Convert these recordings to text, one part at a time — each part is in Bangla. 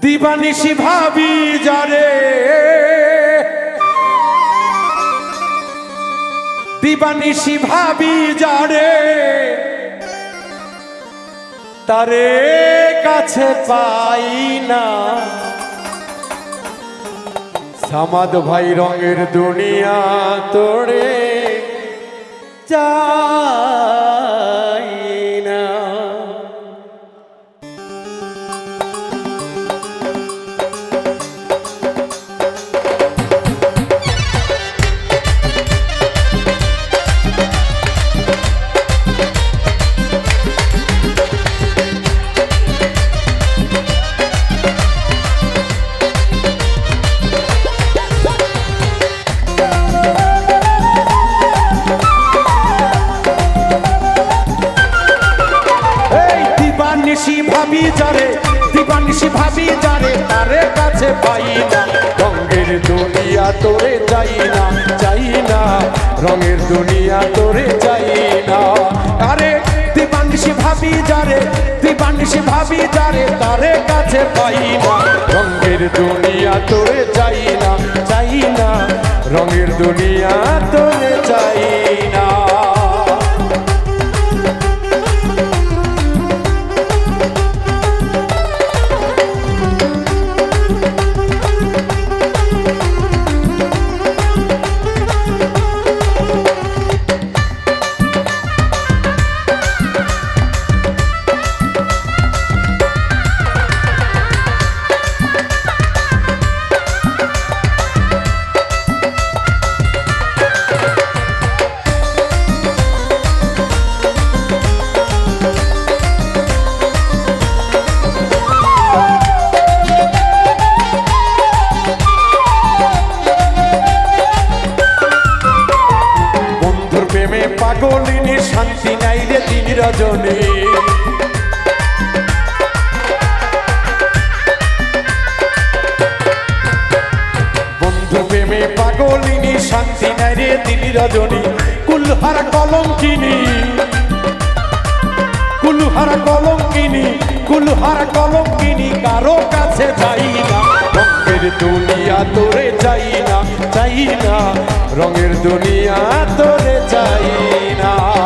দিবানিশি ভাবি যারে। দিবানিশি ভাবি যারে। তারে কাছে পাই না। সামাদ ভাই রঙের দুনিয়া তোড়ে। যাই ভাবি যারে, দিবানিশি ভাবি যারে, তারে কাছে পাই না। রঙের দুনিয়া তোরে যাই না যাই না। রঙের দুনিয়া তোরে যাই না। আরে, দিবানিশি ভাবি যারে, দিবানিশি ভাবি যারে, তারে কাছে পাই না। রঙের দুনিয়া তোরে যাই না যাই না। রঙের দুনিয়া তোরে পাগলিনী শান্তি নাই রে দিন রজনী। বন্ধুর প্রেমে পাগলিনী, শান্তি নাই রে দিন রজনী। কুলহারা কলঙ্কিনী কুলহারা কলঙ্কিনী কুলহারা কলঙ্কিনী, কারও কাছে যাই না। রঙের দুনিয়া তোরে চাই না চাই না। রঙের দুনিয়া তোরে চাই না।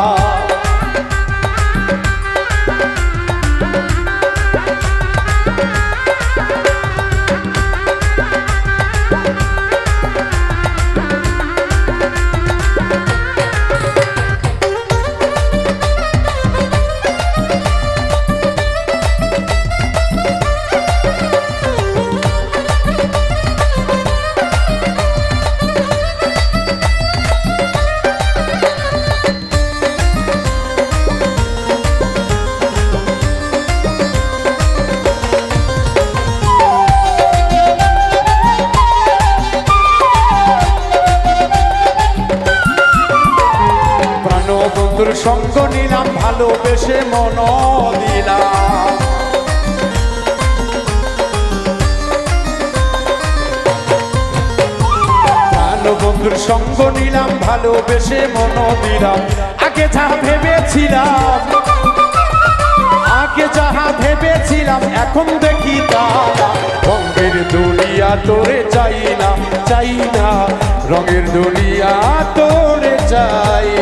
বন্ধুর সঙ্গ নিলাম, ভালোবেসে মন দিলাম। বন্ধুর সঙ্গ নিলাম, ভালোবেসে মন দিলাম। আগে যা ভেবেছিলাম, আগে যাহা ভেবেছিলাম, এখন দেখি তারা রঙের দুনিয়া তোরে চাই না চাই না। রঙের দুনিয়া তোরে চাই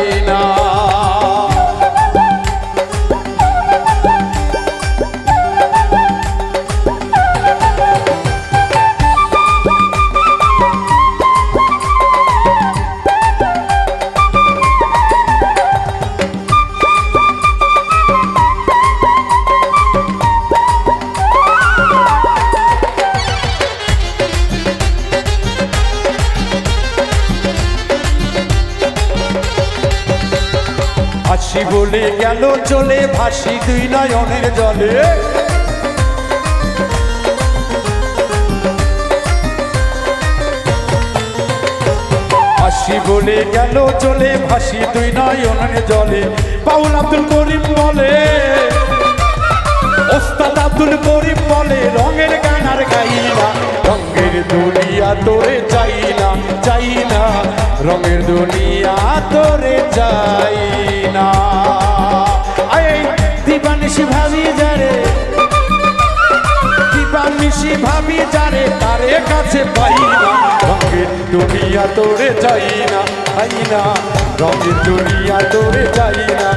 আসি বলে গেল চলে? ভাসি দুই নয়নের জলে। আসি বলে গেল চলে? ভাসি দুই নয়নের জলে। পাউল আব্দুল করিম বলে, ওস্তাদ আব্দুল করিম বলে, রঙের গান আর গাইলা রঙের দুনিয়া তোরে চাই না চাই না। রঙের দুনিয়া তোরে যাই না। দিবানিসি ভাবি যারে দিবানিসি ভাবি যারে, তারে কাছে পাই না। রঙের দুনিয়া তোরে যাই না আই না। রঙের দুনিয়া তোরে যাই না